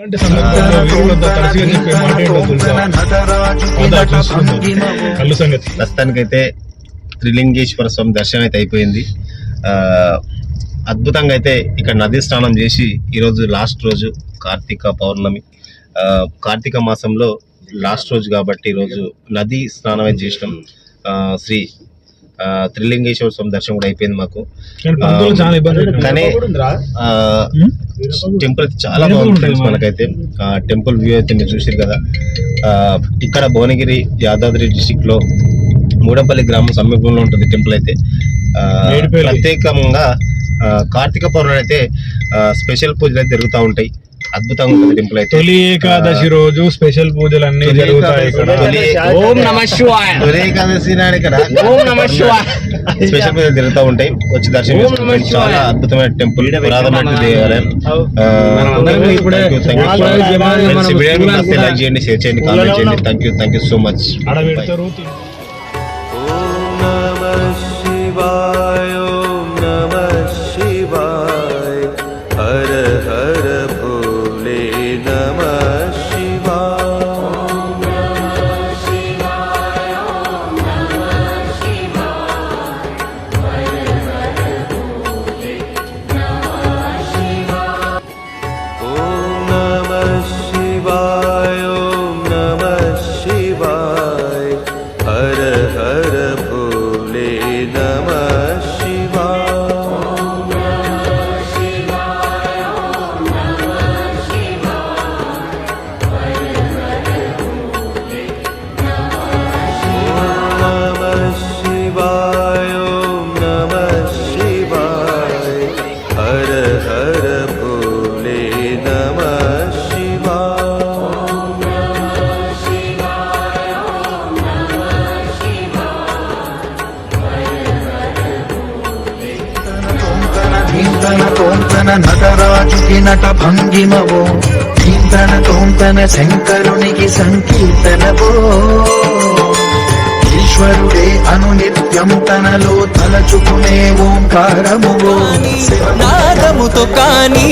అంటే. కళ్ళు సంగతి. ప్రస్తుతానికైతే త్రిలింగేశ్వర స్వామి దర్శనం అయితే అయిపోయింది. ఆ, అద్భుతంగా అయితే ఇక్కడ నది స్నానం చేసి ఈరోజు లాస్ట్ రోజు కార్తీక పౌర్ణమి. ఆ, కార్తీక మాసంలో లాస్ట్ రోజు కాబట్టి ఈరోజు నది స్నానం అయితే చేసినాం. ఆ, శ్రీ ఆ, త్రిలింగేశ్వర స్వామి దర్శనం కూడా అయిపోయింది మాకు. కానీ టెంపుల్ అయితే చాలా బాగుంది ఫ్రెండ్స్ మనకైతే ఆ టెంపుల్ వ్యూ అయితే మీరు చూసారు కదా. ఆ, ఇక్కడ భువనగిరి యాదాద్రి డిస్టిక్లో మూడంపల్లి గ్రామం సమీపంలో ఉంటుంది టెంపుల్ అయితే. ప్రత్యేకంగా కార్తీక పౌర్ణమి అయితే స్పెషల్ పూజలు అయితే జరుగుతూ ఉంటాయి. అద్భుతంగా ఉంటుంది టెంపుల్ అయితే. తొలి ఏకాదశి రోజు స్పెషల్ పూజలు అన్ని జరుగుతాయి ఇక్కడ. తొలి- ఓం నమ శివాయ తొలి ఏకాదశి నాడు ఇక్కడ ఓం నమ శివాయ. స్పెషల్ పూజలు జరుగుతూ ఉంటాయి. వచ్చి దర్శనం శివాయ. చాలా అద్భుతమైన టెంపుల్. పురాతనమైన దేవాలయం. లైక్ చేయండి షేర్ చేయండి కామెంట్ చేయండి. Thank you thank you so much Om I'm a. తోంతన నటరాజుకి నట భంగిమవో కీర్తన తోంతన శంకరునికి సంకీర్తనవో. ఈశ్వరుడే అను నిత్యం తనలో తలచుకునే ఓంకారము నాదముతో కానీ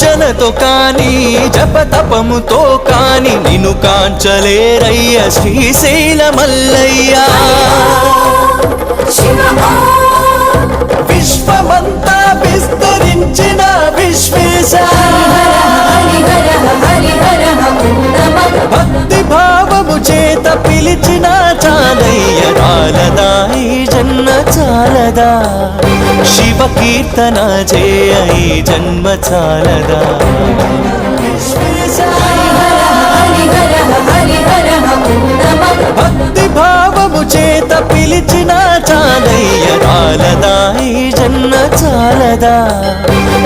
అర్చనతో కానీ జపతపముతో కాని నిన్ను కాంచలేరయ్య శ్రీశైల మల్లయ్యా. విశ్వమంతా విస్తరించిన విశ్వేశ. భక్తి భావము చేత పిలిచిన చాలయ్య చాలదా జన్మ. చాలదా శివ కీర్తన చేయ ఈ జన్మ చాలదా భక్తి భావము చేత పిలిచిన చాలయ్య చాలదా జన్మ చాలదా?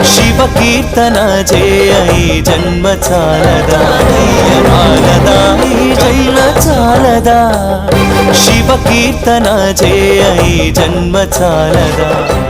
శివ కీర్తన చేయ ఈ జన్మ చాలదా? అయ్య ఈ జన్మ చాలదా? శివ కీర్తన చేయ ఈ జన్మ చాలదా?